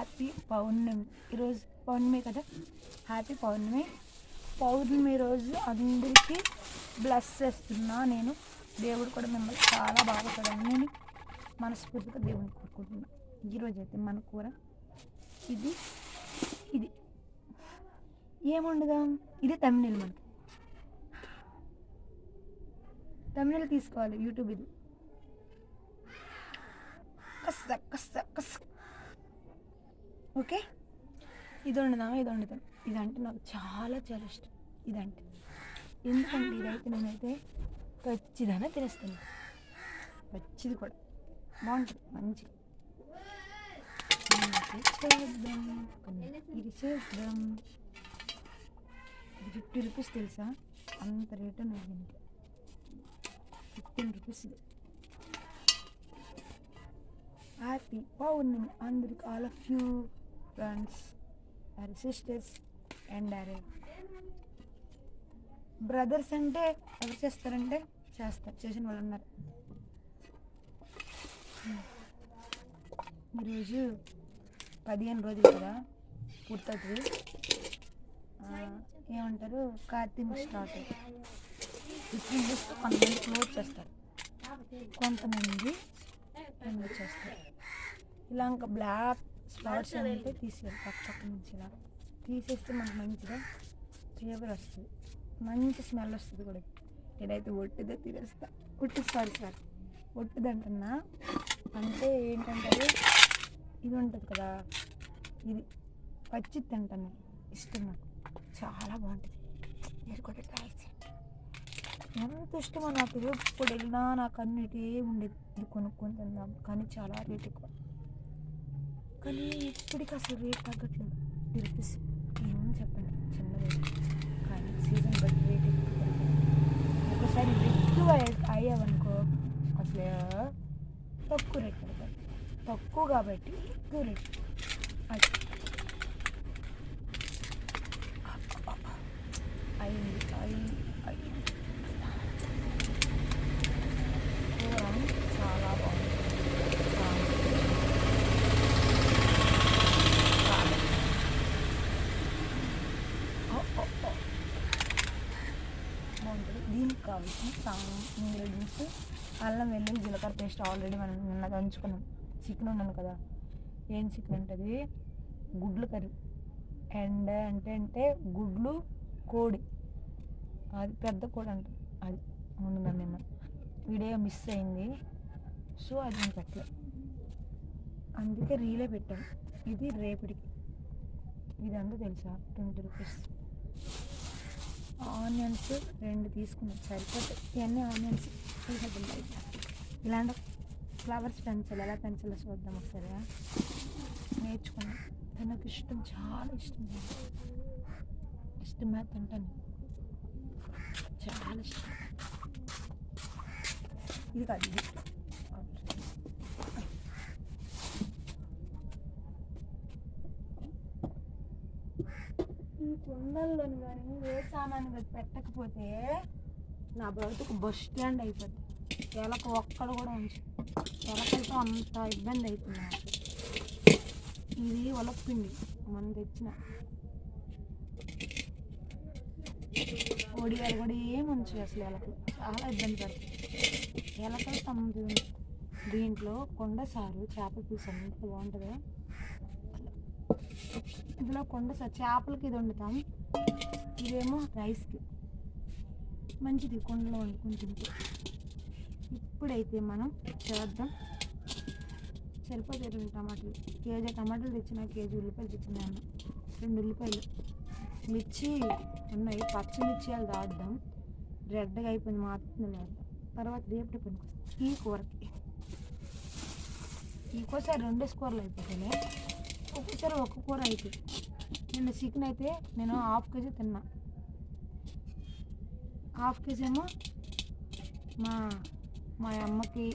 Happy పౌర్ణమి. ఈరోజు పౌర్ణమి కదా? Happy పౌర్ణమి. పౌర్ణమి రోజు అందరికీ బ్లెస్ చేస్తున్నా నేను. దేవుడు కూడా మిమ్మల్ని చాలా బాగా నేను మనస్ఫూర్తిగా దేవుడిని కోరుకుంటున్నా. ఈరోజు అయితే మన కూర ఇది ఇది. ఏముండదా? ఇది తమిళ మనకి. తమిళ తీసుకోవాలి యూట్యూబ్ ఇది. కస్స కస్స కస్స ఓకే? ఇది వండుదామా ఇది వండుతాం ఇదంటే నాకు చాలా చాలా ఇష్టం. ఇదంటే. ఎందుకంటే ఇదైతే నేనైతే ఖచ్చితంగా తినేస్తాను. పచ్చిది కూడా. బాగుంటుంది. మంచి. చేద్దాం. ఇది చేద్దాం. ఇది ఫిఫ్టీ రూపీస్ తెలుసా? అంత రేటు నాకు దీనికి ఫిఫ్టీన్ రూపీస్ ఇది. హ్యాపీ పౌర్ణమి. అందరికి ఆల్ ఆఫ్ యూ. ఫ్రెండ్స్ అరే సిస్టర్స్ అండ్ అరే బ్రదర్స్ అంటే ఎవరు చేస్తారంటే చేస్తారు. చేసిన వాళ్ళు ఉన్నారు. ఈరోజు పదిహేను రోజులు కదా పూర్తవుతుంది. ఏమంటారు? కార్తీక స్టార్ట్ ఫిఫ్టీన్ డేస్ కొంతమంది క్లోజ్ చేస్తారు. కొంతమంది చేస్తారు. ఇలా ఇంకా బ్లాక్ స్లాట్స్ అంటే తీసేయాలి పక్క పక్క నుంచి ఇలా. తీసేస్తే మనకు మంచిగా ఫ్లేవర్ వస్తుంది. మంచి స్మెల్ వస్తుంది కూడా. నేనైతే ఒట్టిదే తినేస్తా. ఒట్టి సారీ సార్. ఒట్టిది అంటున్నా. అంటే ఏంటంటే ఇది ఉంటుంది కదా ఇది పచ్చి తింటాను. ఇష్టం నాకు. చాలా బాగుంటుంది. మీరు కూడా ట్రై చేయండి. ఎంత ఇష్టమో నాకు. ఎప్పుడు వెళ్ళినా నాకు అన్నిటి ఉండేది. ఇది కొనుక్కొని తిందాం. కానీ చాలా రేట్ ఎక్కువ. కానీ ఇప్పటికి అసలు రేట్ తగ్గట్లేదు. రూపీస్ ఏమని చెప్పండి. చిన్న రేట్ కానీ సీజన్ బట్టి రేట్ ఎక్కువ ఒకసారి ఎక్కువ అయ్యావనుకో అసలు తక్కువ రేట్ పడతాయి తక్కువ కాబట్టి ఎక్కువ రేట్ అది అయింది అయింది అయింది కూర చాలా బాగుంది చాలా చాలా. ఓ, ఓ, ఓ. బాగుంటుంది దీనికి కావాల్సిన ఇంగ్రీడియంట్స్ అల్లం వెల్లుల్లి జీలకర్ర పేస్ట్ ఆల్రెడీ మనం నిన్న దంచుకున్నాం చికెన్ ఉన్నాను కదా. ఏం చికెన్ ఉంటుంది? గుడ్లు కర్రీ. అండ్ అంటే అంటే గుడ్లు కోడి. అది పెద్ద కోడి అంట. అది వండుదాం నిన్న వీడియో మిస్ అయింది. సో అది నేను పెట్టలేదు అందుకే రీలే పెట్టాను. ఇది రేపటికి ఇదంతా తెలుసా? Twenty rupees. ఆనియన్స్ రెండు తీసుకున్నాం. సరిపోతాయి ఇవన్నీ ఆనియన్స్ తీసేద్దాం ఇలాంటి ఫ్లవర్స్ పెంచాలి. ఎలా పెంచాలో చూద్దాం ఒకసారి నేర్చుకున్నాం. తనకు ఇష్టం చాలా ఇష్టం ఇష్టమే తింటాను. చాలా ఇష్టం. ఇది కాదు ఇది ఈ కుండల్లోని కానీ ఏ సామాన్ పెట్టకపోతే నా బ్రతుకు బస్ స్టాండ్ అయిపోద్ది. ఎలక ఒక్కడు కూడా ఉంచు ఎలకలతో అంత ఇబ్బంది అవుతుంది ఇది ఒలపిండి మనం తెచ్చిన. ఒడియాలు కూడా ఏం ఉంచు అసలు ఎలకలు. చాలా ఇబ్బంది పడుతుంది. ఎలకలు తమ దీంట్లో కొండ సారు చేపల పులుసు ఎంత బాగుంటుందో. ఇందులో కొండ చేపలకి ఇది వండుతాం. ఇదేమో రైస్కి మంచిది కొండలో వండుకుని తింటే. ఇప్పుడైతే మనం చేద్దాం. సరిపోతాయి రెండు టమాటాలు. కేజీ టమాటాలు తెచ్చిన కేజీ ఉల్లిపాయలు తెచ్చిన రెండు ఉల్లిపాయలు. మిర్చి ఉన్నాయి. పచ్చిమిర్చి అది రెడ్గా అయిపోయింది మాత్రం తర్వాత రేపటి పనికి వస్తుంది ఈ కూరకి ఇంకోసారి రెండు కూరలు అయిపోతాయి ఒక్కొక్కసారి ఒక్క కూర అవుతుంది నిన్న చికెన్ అయితే నేను హాఫ్ కేజీ తిన్నా. హాఫ్ కేజీ ఏమో మా మా అమ్మకి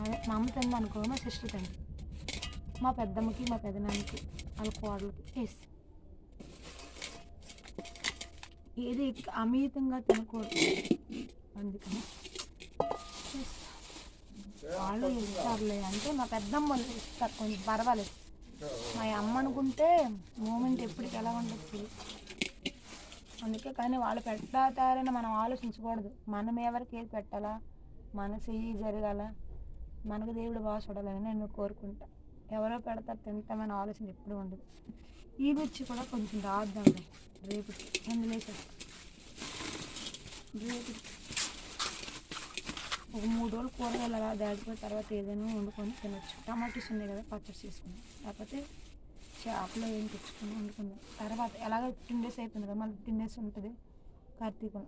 అదే మా అమ్మ తింది అనుకో మా సిస్టర్ తింది. మా పెద్దమ్మకి మా పెదనాన్నకి వాళ్ళ కోడలకి వేసి ఏది అమితంగా తినకూడదు. అందుకని. వాళ్ళు ఇస్తారులే అంటే మా పెద్దమ్మ వాళ్ళు ఇస్తారు. కొంచెం పర్వాలేదు. మా అమ్మ అనుకుంటే మూమెంట్ ఎప్పటికి ఎలా ఉండొచ్చు? అందుకే కానీ వాళ్ళు పెట్టారని మనం ఆలోచించకూడదు. మనం ఎవరికి ఏది పెట్టాలా? మన చెయ్యి జరగాల? మనకు దేవుడు బాగా చూడాలని నేను కోరుకుంటా. ఎవరో పెడతారు తింటామని ఆలోచన ఎప్పుడు ఉండదు. ఈ మిర్చి కూడా కొంచెం రాద్దాం రేపు అందులో రేపు ఒక మూడు రోజులు కూరగాయలు అలా దాటిపోయిన తర్వాత ఏదైనా వండుకొని తినొచ్చు. టమాటోస్ ఉన్నాయి కదా పచ్చడి చేసుకుందాం లేకపోతే చేపలు ఏం తెచ్చుకుని వండుకుందాం తర్వాత ఎలాగో టెన్ డేస్ అయిపోయింది కదా మళ్ళీ టెన్ డేస్ ఉంటుంది కార్తీకం